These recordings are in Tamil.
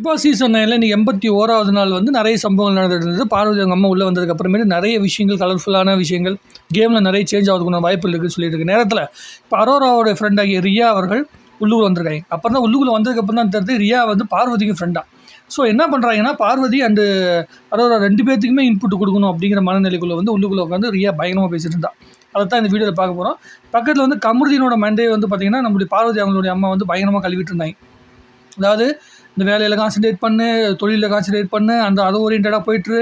பிக் பாஸ் சீசன் நைனில் இன்றைக்கி எண்பத்தி ஓராவது நாள் வந்து நிறைய சம்பவங்கள் நடந்துட்டு இருந்தது. பார்வதி அவங்க அம்மா உள்ளே வந்ததுக்கு அப்புறமேட்டு நிறைய விஷயங்கள் கலர்ஃபுல்லான விஷயங்கள் கேமில் நிறைய சேஞ்ச் ஆகிறதுக்கான வாய்ப்பு இருக்குன்னு சொல்லிட்டு இருக்கு. நேரத்தில் இப்போ அரோராவோட ஃப்ரெண்டாகிய ரியா அவர்கள் உள்ளூர் வந்திருக்காங்க. அப்புறம் தான் உள்ளூரில் வந்ததுக்கப்புறம் தான் தெரிஞ்சு ரியா வந்து பார்வதிக்கு ஃப்ரெண்டாக ஸோ என்ன பண்ணுறாங்கன்னா பார்வதி அண்டு அரோரா ரெண்டு பேர்த்துக்குமே இன்புட் கொடுக்கணும் அப்படிங்கிற மனநிலைக்குள்ளே வந்து உள்ளுக்குள்ளே உட்காந்து ரியா பயங்கரமாக பேசிட்டு இருந்தா. அதை தான் இந்த வீடியோவில் பார்க்க போகிறோம் பக்கத்தில் வந்து கமருதீனோட மண்டையை வந்து பார்த்திங்கன்னா நம்மளுடைய பார்வதி அவங்களுடைய அம்மா வந்து பயங்கரமாக கழுவிட்டு இருந்தாங்க. அதாவது இந்த வேலையில் கான்சன்ட்ரேட் பண்ணு தொழிலில் கான்சன்ட்ரேட் பண்ணு அந்த அதை ஓரியன்டாக போயிட்டு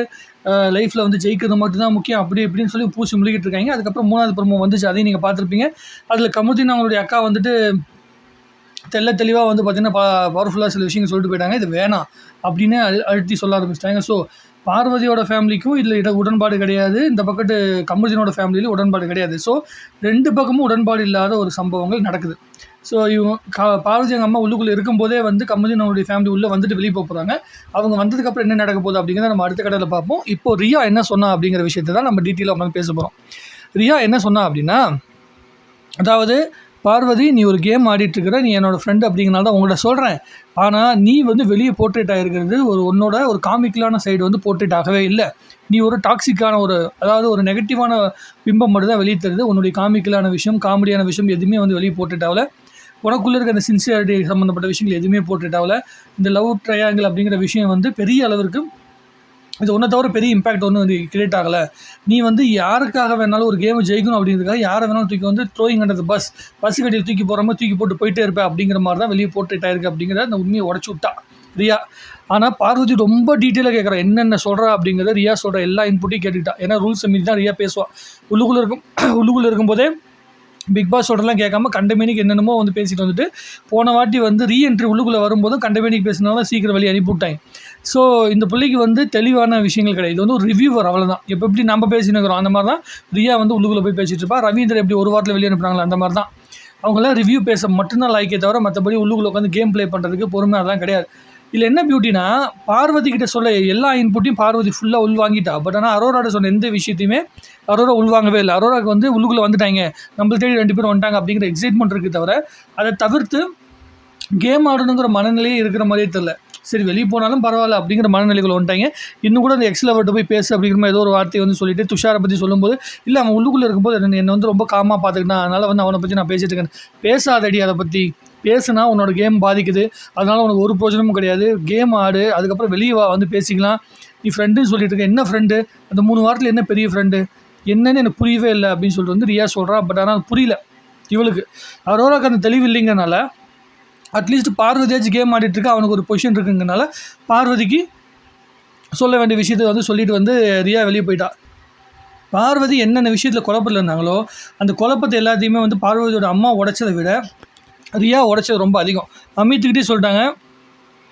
லைஃப்பில் வந்து ஜெயிக்கிறது மட்டும்தான் முக்கியம். அப்படி இப்படின்னு சொல்லி பூசி முழுகிட்டு இருக்காங்க. அதுக்கப்புறம் மூணாவது ப்ரமோ வந்துச்சு. அதையும் நீங்கள் பார்த்துருப்பீங்க. அதில் கமுதின் அவங்களுடைய அக்கா வந்துட்டு தெள்ள தெளிவாக வந்து பார்த்திங்கன்னா பா பவர்ஃபுல்லாக சில விஷயங்கள் சொல்லிட்டு போயிட்டாங்க. இது வேணாம் அப்படின்னு அழு அழுத்தி சொல்ல ஆரம்பிச்சிட்டாங்க. ஸோ பார்வதியோட ஃபேமிலிக்கும் இதில் இட உடன்பாடு கிடையாது. இந்த பக்கத்து கமருதீனோட ஃபேமிலியிலும் உடன்பாடு கிடையாது. ஸோ ரெண்டு பக்கமும் உடன்பாடு இல்லாத ஒரு சம்பவங்கள் நடக்குது. ஸோ இவங்க கா பார்வதி எங்கள் அம்மா உள்ளுக்குள்ளே இருக்கும்போதே வந்து கமருதீனோடைய ஃபேமிலி உள்ளே வந்துட்டு வெளியே போக போகிறாங்க அவங்க வந்ததுக்கப்புறம் என்ன நடக்க போகுது அப்படிங்கிறத நம்ம அடுத்த கடையில் பார்ப்போம். இப்போ ரியா என்ன சொன்னா அப்படிங்கிற விஷயத்தை தான் நம்ம டீட்டெயிலாக உட்காந்து பேச போகிறோம் ரியா என்ன சொன்னா அப்படின்னா அதாவது பார்வதி நீ ஒரு கேம் ஆடிட்டுருக்கிற நீ என்னோடய ஃப்ரெண்டு அப்படிங்கிறனால தான் உங்கள்கிட்ட சொல்கிறேன் ஆனால் நீ வந்து வெளியே போர்ட்ரேட் ஆகிருக்கிறது ஒரு உன்னோட ஒரு காமிக்கலான சைடு வந்து போர்ட்ரேட் ஆகவே இல்லை. நீ ஒரு டாக்ஸிக்கான ஒரு அதாவது ஒரு நெகட்டிவான பிம்பம் மட்டும் தான் வெளியே தருது. உன்னுடைய காமிக்கலான விஷயம் காமெடியான விஷயம் எதுவுமே வந்து வெளியே போர்ட்ரேட் ஆகல. உனக்குள்ளே இருக்க அந்த சின்சியாரிட்டி சம்மந்தப்பட்ட விஷயங்கள் எதுவுமே போர்ட்ரேட் ஆகல. இந்த லவ் ட்ரையாங்கிள் அப்படிங்கிற விஷயம் வந்து பெரிய அளவிற்கு இது ஒன்றை தவிர பெரிய இம்பாக்ட் ஒன்றும் வந்து கிரியேட் ஆகலை. நீ வந்து யாருக்காக வேணாலும் ஒரு கேம் ஜெயிக்கணும் அப்படிங்கிறதுக்காக யாரை வேணாலும் தூக்கி வந்து த்ரோயிங் அண்டர் பஸ் பஸ் கட்டியில் தூக்கி போகிற மாதிரி தூக்கி போட்டு போயிட்டே இருப்பேன் அப்படிங்கிற மாதிரி தான் வெளியே போட்டுட்டு ஆயிருக்கு அப்படிங்கிற அந்த உண்மையை உடச்சி விட்டா. ரியா. ஆனால் பார்வதி ரொம்ப டீட்டெயிலாக கேட்குறா என்னென்ன சொல்கிறா அப்படிங்கிறத ரியா சொல்கிற எல்லா இன்புட்டையும் கேட்டுக்கிட்டா. ஏன்னா ரூல்ஸ் மீறி தான் ரியா பேசுவாள் உள்ளுக்குள்ளே இருக்கும் உள்ளுக்குள்ளே இருக்கும்போதே பிக் பாஸ் சொல்கிறலாம் கேட்காம கண்டமேனிக்கு என்னென்னமோ வந்து பேசிட்டு வந்துட்டு போன வாட்டி வந்து ரீஎன்ட்ரி உள்ளுக்குள்ளே வரும்போதும் கண்டமேனிக்கு பேசினாலும் சீக்கிரம் வெளியே அனுப்பிவிட்டாங்க. ஸோ இந்த பிள்ளைக்கு வந்து தெளிவான விஷயங்கள் கிடையாது. இது வந்து ஒரு ரிவ்யூவர் அவ்வளோதான் எப்போ எப்படி நம்ம பேசினுக்கிறோம் அந்த மாதிரி தான் ரியா வந்து உள்ளுக்குள்ளே போய் பேசிகிட்டு இருப்பா. ரவீந்திர எப்படி ஒரு வாரத்தில் வெளியே அனுப்புறாங்களோ அந்த மாதிரி தான் அவங்களாம் ரிவ்யூ பேச மட்டும்தான் லாய்க்கே தவிர மற்றபடி உள்ளுக்குள்ளே உட்காந்து கேம் ப்ளே பண்ணுறதுக்கு பொறுமை அதெல்லாம் கிடையாது. இதில் என்ன பியூட்டினா பார்வதி கிட்ட சொல்ல எல்லா இன்புட்டையும் பார்வதி ஃபுல்லாக உள்வாங்கிட்டா பட் ஆனால் அரோராட சொன்ன எந்த விஷயத்தையுமே அரோரா உள்வாங்கவே இல்லை. அரோராக்கு வந்து உள்ளுக்குள்ளே வந்துட்டாங்க. நம்மள தேடி ரெண்டு பேரும் வந்துட்டாங்க அப்படிங்கிற எக்ஸைட்மெண்ட் இருக்குது தவிர அதை தவிர்த்து கேம் ஆடணுங்கிற மனநிலையே இருக்கிற மாதிரியே தெரில சரி வெளியே போனாலும் பரவாயில்ல அப்படிங்கிற மனநிலைகள் வந்துட்டாங்க. இன்னும் கூட அந்த எக்ஸலவர்ட்ட போய் பேசு அப்படிங்கிற மாதிரி ஏதோ ஒரு வார்த்தையை வந்து சொல்லிட்டு துஷாரை பற்றி சொல்லும்போது இல்லை அவன் உள்ளுக்குள்ளே இருக்கும்போது என்னை என்னை வந்து ரொம்ப காமாக பார்த்துக்கிட்டான். அதனால் வந்து அவனை பற்றி நான் பேசிட்டு இருக்கேன். பேசாதடி அதை பற்றி பேசுனா உன்னோட கேம் பாதிக்குது. அதனால் உனக்கு ஒரு பிரோஜனமும் கிடையாது. கேம் ஆடு அதுக்கப்புறம் வெளியே வா வந்து பேசிக்கலாம். நீ ஃப்ரெண்டுன்னு சொல்லிட்டு இருக்க. என்ன ஃப்ரெண்டு அந்த மூணு வாரத்தில் என்ன பெரிய ஃப்ரெண்டு என்னன்னு எனக்கு புரியவே இல்லை அப்படின்னு சொல்லிட்டு வந்து ரியா சொல்கிறா பட் ஆனால் புரியல. இவளுக்கு. அரோராக்கு அந்த தெளிவு இல்லைங்கனால அட்லீஸ்ட் பார்வதியாச்சும் கேம் ஆடிட்டுருக்கு அவனுக்கு ஒரு பொசிஷன் இருக்குங்கனால பார்வதிக்கு சொல்ல வேண்டிய விஷயத்தை வந்து சொல்லிட்டு வந்து ரியா வெளியே போயிட்டா. பார்வதி என்னென்ன விஷயத்தில் குழப்பத்தில் இருந்தாங்களோ அந்த குழப்பத்தை எல்லாத்தையுமே வந்து பார்வதியோட அம்மா உடைச்சதை விட ரியா உடைச்சது ரொம்ப அதிகம். அமித்துக்கிட்டே சொல்லிட்டாங்க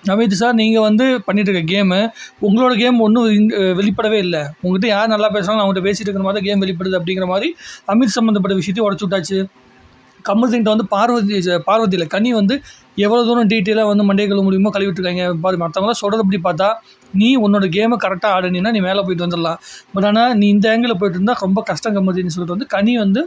அமித் சார் நீங்கள் வந்து பண்ணிகிட்டு இருக்க கேமு உங்களோட கேம் ஒன்றும் வெளிப்படவே இல்லை. உங்கள்கிட்ட யார் நல்லா பேசுகிறாங்க அவங்ககிட்ட பேசிகிட்டு இருக்கிற மாதிரி கேம் வெளிப்படுது அப்படிங்கிற மாதிரி அமித் சம்மந்தப்பட்ட விஷயத்தையும் உடச்சு விட்டாச்சு. கமல்சிங்கிட்ட வந்து பார்வதி பார்வதியில் கனி வந்து எவ்வளோ தூரம் டீட்டெயிலாக வந்து மண்டே கழுவ முடியுமோ கழுவிட்டுருக்காங்க பாரு மற்றவங்களாம் சொல்கிறது அப்படி பார்த்தா நீ உன்னோட கேமை கரெக்டாக ஆடுனீன்னா நீ மேலே போயிட்டு வந்துடலாம். பட் ஆனால் நீ இந்த ஆங்கிளில் போயிட்டு இருந்தால் ரொம்ப கஷ்டம் கம்மதின்னு சொல்லிட்டு வந்து கனி வந்து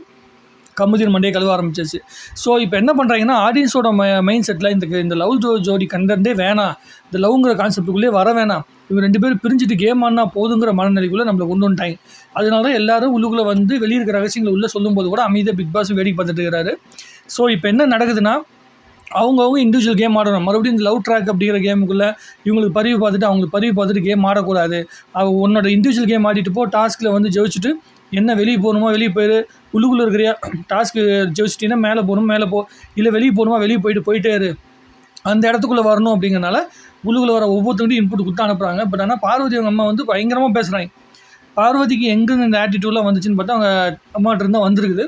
கமுதின் மண்டையை கழுவ ஆரம்பிச்சிச்சு. ஸோ இப்போ என்ன பண்ணுறாங்கன்னா ஆடியன்ஸோட மைண்ட் செட்டில் இந்த இந்த லவ் ஜோ ஜோடி கண்டே வேணாம். இந்த லவ்ங்கிற கான்செப்டுக்குள்ளேயே வர வேணாம். இவங்க ரெண்டு பேரும் பிரிஞ்சுட்டு கேம் ஆடினா போதுங்கிற மனநிலைக்குள்ளே நம்மளை கொண்டு வந்துட்டாங்க. அதனால தான் எல்லாரும் உள்ளுக்குள்ளே வந்து வெளியே இருக்கிற ரகசியங்களை உள்ளே சொல்லும்போது கூட அமைதியாக பிக் பாஸ் வேடிக்கை பார்த்துட்டு இருக்கிறாரு. ஸோ இப்போ என்ன நடக்குதுன்னா அவங்கவுங்க இண்டிவிஜுவல் கேம் ஆடணும். மறுபடியும் இந்த லவ் ட்ராக் அப்படிங்கிற கேமுக்குள்ளே இவங்களுக்கு பதிவு பார்த்துட்டு அவங்களுக்கு பதிவு பார்த்துட்டு கேம் ஆடக்கூடாது. அவ உன்னோட இண்டிவிஜுவல் கேம் ஆடிட்டு போ டாஸ்கில் வந்து ஜெயிச்சுட்டு என்ன வெளியே போகணுமா வெளியே போயிரு. உள்ளுக்குள்ளே இருக்கிறியா? டாஸ்க்கு ஜெயிச்சிட்டின்னா மேலே போகணும் மேலே போ. இல்லை வெளியே போகணுமா வெளியே போயிட்டு போயிட்டே இரு. அந்த இடத்துக்குள்ளே வரணும் அப்படிங்கிறனால உள்ளுக்குள்ளே வர ஒவ்வொருத்தருடையும் இன்புட் கொடுத்து அனுப்புகிறாங்க பட் ஆனால் பார்வதி அவங்க அம்மா வந்து பயங்கரமாக பேசுகிறாங்க பார்வதிக்கு எங்கேருந்து இந்த ஆட்டிடியூட்லாம் வந்துச்சுன்னு பார்த்தா அவங்க அம்மாட்ட இருந்தால் வந்திருக்குது.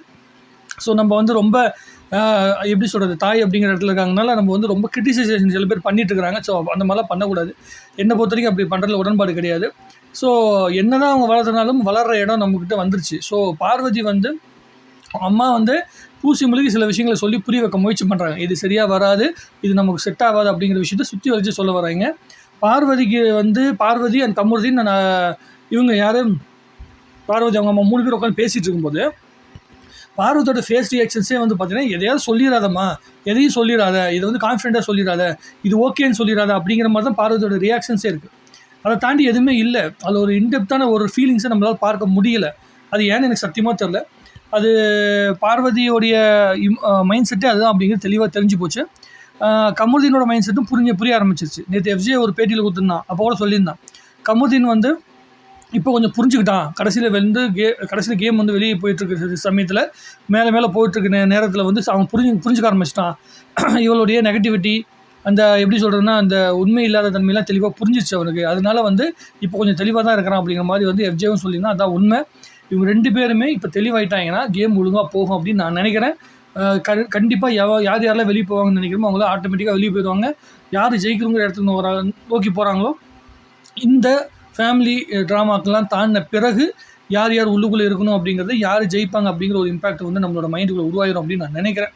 ஸோ நம்ம வந்து ரொம்ப எப்படி சொல்கிறது தாய் அப்படிங்கிற இடத்துல இருக்காங்கனால நம்ம வந்து ரொம்ப கிரிட்டிசைசேஷன் சில பேர் பண்ணிட்டு இருக்கிறாங்க. ஸோ அந்த மாதிரிலாம் பண்ணக்கூடாது. என்னை பொறுத்த வரைக்கும் அப்படி பண்ணுறதுல உடன்பாடு கிடையாது. ஸோ என்னதான் அவங்க வளர்த்தனாலும் வளர்கிற இடம் நம்மக்கிட்ட வந்துருச்சு. ஸோ பார்வதி வந்து அம்மா வந்து பூசி முழுகி சில விஷயங்களை சொல்லி புரிய வைக்க முயற்சி பண்ணுறாங்க இது சரியாக வராது இது நமக்கு செட் ஆகாது அப்படிங்கிற விஷயத்த சுற்றி வச்சு சொல்ல வராங்க. பார்வதிக்கு வந்து பார்வதி அண்ட் கமுருதின்னு நான் இவங்க யார்? பார்வதி அவங்க அம்மா மூணு பேர் உட்காந்து பேசிகிட்டு இருக்கும்போது பார்வதியோட ஃபேஸ் ரியாக்ஷன்ஸே வந்து பார்த்தீங்கன்னா எதையாவது சொல்லிடாதம்மா எதையும் சொல்லிடாத இதை வந்து கான்ஃபிடென்ட்டாக சொல்லிடாத இது ஓகேன்னு சொல்லிடாத அப்படிங்கிற மாதிரி தான் பார்வதியோட ரியாக்ஷன்ஸே இருக்குது அதை தாண்டி எதுவுமே இல்லை. அதில் ஒரு இன்டெப்த்தான ஒரு ஃபீலிங்ஸை நம்மளால் பார்க்க முடியல. அது ஏன்னு எனக்கு சத்தியமாக தெரில அது பார்வதியோடைய மைண்ட் செட்டே அதுதான் அப்படிங்கிறது தெளிவாக தெரிஞ்சு போச்சு. கமுதீனோட மைண்ட் செட்டும் புரிஞ்ச புரிய ஆரம்பிச்சிருச்சு. நேற்று எஃப்ஜே ஒரு பேட்டியில் கொடுத்துருந்தான். அப்போ கூட சொல்லியிருந்தான். கமுதீன் வந்து இப்போ கொஞ்சம் புரிஞ்சுக்கிட்டான். கடைசியில் வந்து கே கடைசியில் கேம் வந்து வெளியே போயிட்டுருக்கு சமயத்தில் மேலே மேலே போயிட்டுருக்க நேரத்தில் வந்து அவன் புரிஞ்சு புரிஞ்சுக்க ஆரம்பிச்சிட்டான். இவளுடைய நெகட்டிவிட்டி அந்த எப்படி சொல்கிறதுன்னா அந்த உண்மை இல்லாத தன்மையெல்லாம் தெளிவாக புரிஞ்சிச்சு அவனுக்கு. அதனால வந்து இப்போ கொஞ்சம் தெளிவாக தான் இருக்கிறான் அப்படிங்கிற மாதிரி வந்து எஃப்ஜேவும் சொல்லியிருந்தான். அதான் உண்மை. இவங்க ரெண்டு பேருமே இப்போ தெளிவாயிட்டாங்கன்னா கேம் ஒழுங்காக போகும் அப்படின்னு நான் நினைக்கிறேன். கண்டிப்பாக எவ யார் யாரெல்லாம் வெளியே போவாங்கன்னு நினைக்கிறோமோ அவங்களாம் ஆட்டோமேட்டிக்காக வெளியே போயிடுவாங்க. யார் ஜெயிக்கிறவங்கிற இடத்துக்கு வரா நோக்கி போகிறாங்களோ இந்த ஃபேமிலி ட்ராமாக்கெல்லாம் தாண்டின பிறகு யார் யார் உள்ளுக்குள்ளே இருக்கணும் அப்படிங்கிறது யார் ஜெயிப்பாங்க அப்படிங்கிற ஒரு இம்பாக்ட் வந்து நம்மளோட மைண்டுக்குள்ளே உருவாயிரும் அப்படின்னு நான் நினைக்கிறேன்.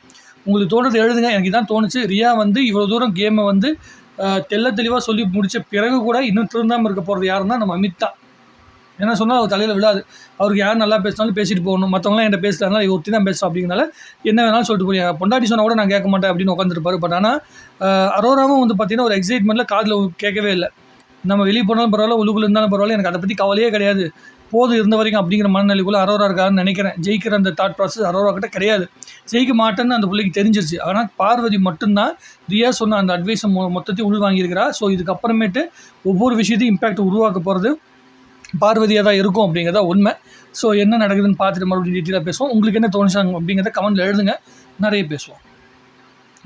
உங்களுக்கு தோணுறது எழுதுங்க. எனக்கு இதான் தோணுச்சு. ரியா வந்து இவ்வளோ தூரம் கேமை வந்து தெல்ல தெள்ள தெளிவாக சொல்லி முடித்த பிறகு கூட இன்னும் திருந்தாமல் இருக்க போகிறது யாருன்னா நம்ம அமித் தான் ஏன்னா சொன்னால் அவர் தலையில் விழாது. அவருக்கு யார் நல்லா பேசினாலும் பேசிட்டு போகணும். மற்றவங்களாம் என்கிட்ட பேசுகிறாங்க ஒத்தி ஒருத்தி தான் பேசுகிறோம் அப்படிங்கிறனால என்ன வேணாலும் சொல்லிட்டு போய் பொண்டாட்டி சொன்னால் கூட நான் கேட்க மாட்டேன் அப்படின்னு உட்காந்துருப்பாரு பட் ஆனால் அரோராவும் வந்து பார்த்தீங்கன்னா ஒரு எக்ஸைட்மெண்ட்டில் காதில் கேட்கவே இல்லை. நம்ம வெளியே போனாலும் பரவாயில்ல உள்ளுக்குள்ள இருந்தாலும் பரவாயில்ல. எனக்கு அதை பற்றி கவலையே கிடையாது. போதும் இருந்த வரைக்கும் அப்படிங்கிற மனநிலைக்குள்ளே அரோரா இருக்காருன்னு நினைக்கிறேன். ஜெயிக்கிற அந்த தாட் ப்ராசஸ் அரோரா கிட்ட கிடையாது. ஜெயிக்க மாட்டேன்னு அந்த பிள்ளைக்கு தெரிஞ்சிருச்சு. ஆனால் பார்வதி மட்டும்தான் ரியா சொன்ன அந்த அட்வைஸை மொ மொத்தத்தையும் உள்வாங்கியிருக்கிறா. ஸோ இதுக்கப்புறமேட்டு ஒவ்வொரு விஷயத்தையும் இம்பேக்ட் உருவாக்க போகிறது பார்வதியாக தான் இருக்கும் அப்படிங்கிறதா உண்மை. ஸோ என்ன நடக்குதுன்னு பார்த்துட்டு மறுபடியும் டீட்டெயிலாக பேசுவோம். உங்களுக்கு என்ன தோணுச்சாங்க அப்படிங்கிறத கமெண்ட்டில் எழுதுங்க. நிறைய பேசுவோம்.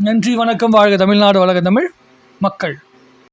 நன்றி வணக்கம் வாழ்க தமிழ்நாடு வழக தமிழ் மக்கள்.